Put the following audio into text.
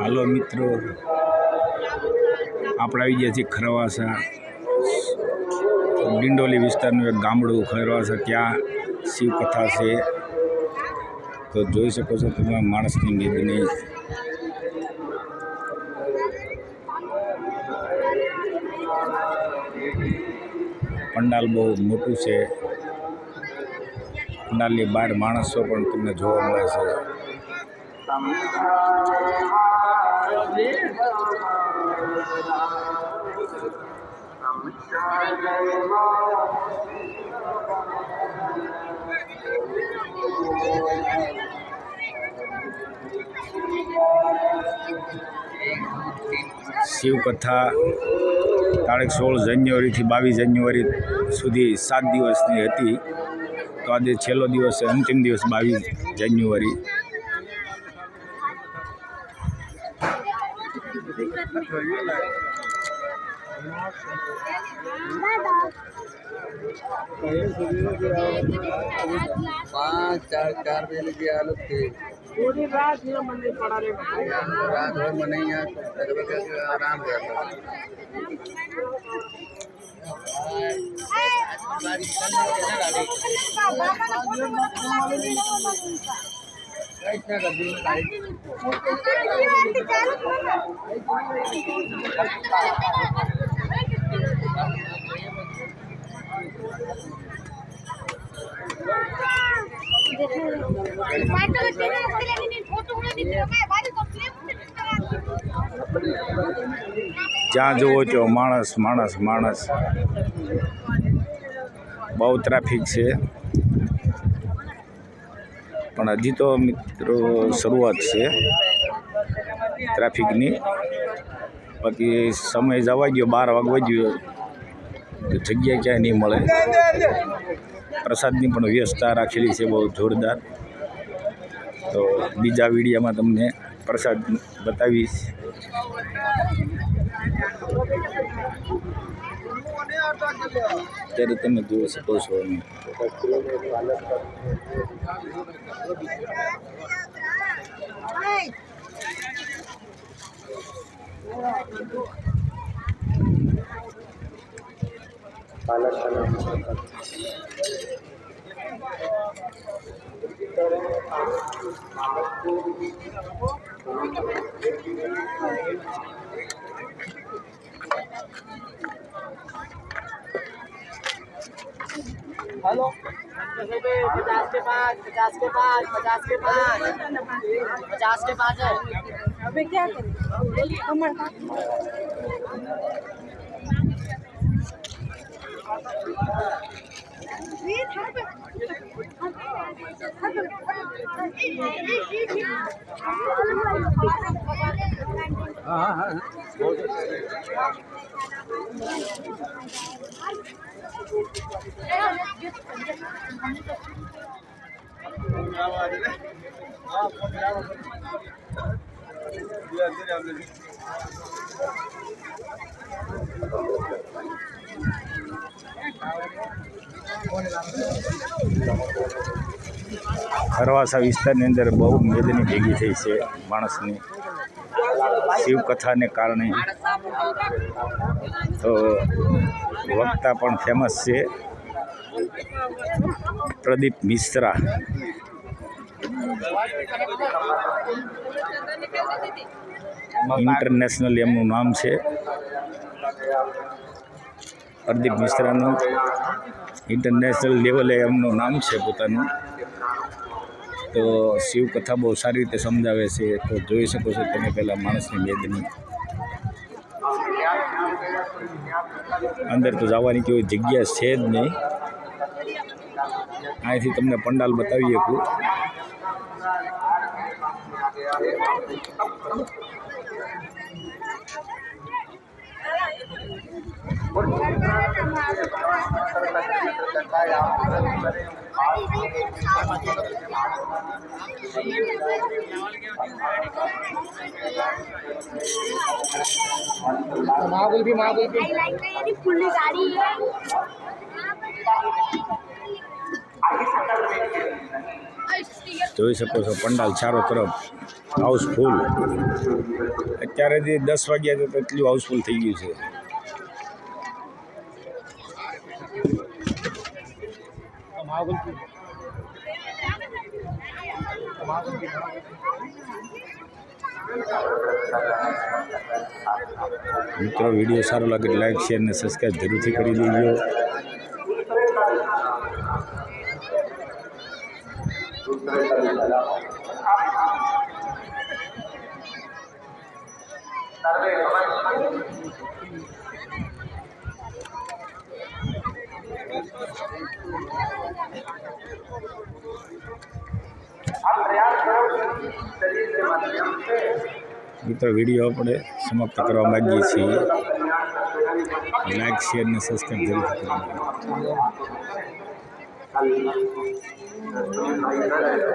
હાલો મિત્રો. આપણે આવી ગયા છીએ ખરવાસા. ડિંડોલી વિસ્તારનું એક ગામડું ખરવાસા. ત્યાં શિવકથા છે. તો જોઈ શકો છો તમે માણસની મેદની. પંડાલ બહુ મોટું છે. પંડાલની બહાર માણસો પણ તમને જોવા મળે છે. શિવકથા તારીખ સોળ જાન્યુઆરીથી બાવીસ જાન્યુઆરી સુધી સાત દિવસની હતી. તો આજે છેલ્લો દિવસ અંતિમ દિવસ બાવીસ જાન્યુઆરી. पाँच चार चार बजे लेके आलो थे पूरी रात यहाँ नहीं पड़ा रहे रात भर मन यहाँ तकबा करके आराम कर रहा જ્યાં જુઓ છો માણસ માણસ માણસ. બહુ ટ્રાફિક છે. પણ હજી તો મિત્રો શરૂઆત છે ટ્રાફિકની. બાકી સમય જવા ગયો બાર વાગવા ગયો તો જગ્યા ક્યાંય નહીં મળે. પ્રસાદની પણ વ્યવસ્થા રાખેલી છે, બહુ જોરદાર. તો બીજા વિડીયામાં તમને પ્રસાદ બતાવીશ. અત્યારે તમે જોઈ શકો છો हेलो पचास के पाँच पचास के पाँच पचास के पाँच पचास के पाँच है अबे क्या करें? कमर हाँ हाँ। ખરવાસા વિસ્તારની અંદર બહુ મેદની ભેગી થઈ છે માણસની. શિવકથાને કારણે. તો વક્તા પણ ફેમસ છે. પ્રદીપ મિશ્રા. ઇન્ટરનેશનલ એમનું નામ છે. પ્રદીપ મિશ્રાનું ઇન્ટરનેશનલ લેવલે એમનું નામ છે પોતાનું. તો શિવકથા બહુ સારી રીતે સમજાવે છે. તો જોઈ શકો છો તમે પહેલાં માણસની મેદની. અંદર તો જવાની કોઈ જગ્યા છે જ નહીં. અહીંથી તમને પંડાલ બતાવી શકું महाकुल्फी महाकुल्फी फुल्ली गाड़ी है જોઈ શકો છો, પંડાલ ચારો તરફ હાઉસફુલ અત્યારે જે દસ વાગ્યા તો એટલું હાઉસફુલ થઈ ગયું છે. મિત્રો, વીડિયો સારો લાગે લાઈક શેર અને સબસ્ક્રાઈબ જરૂરથી કરી દેજો. મિત્રો વીડિયો આપણે સમાપ્ત કરવા માંગીએ છીએ. લાઈક શેર અને સબસ્ક્રાઈબ જરૂરથી કરી દેજો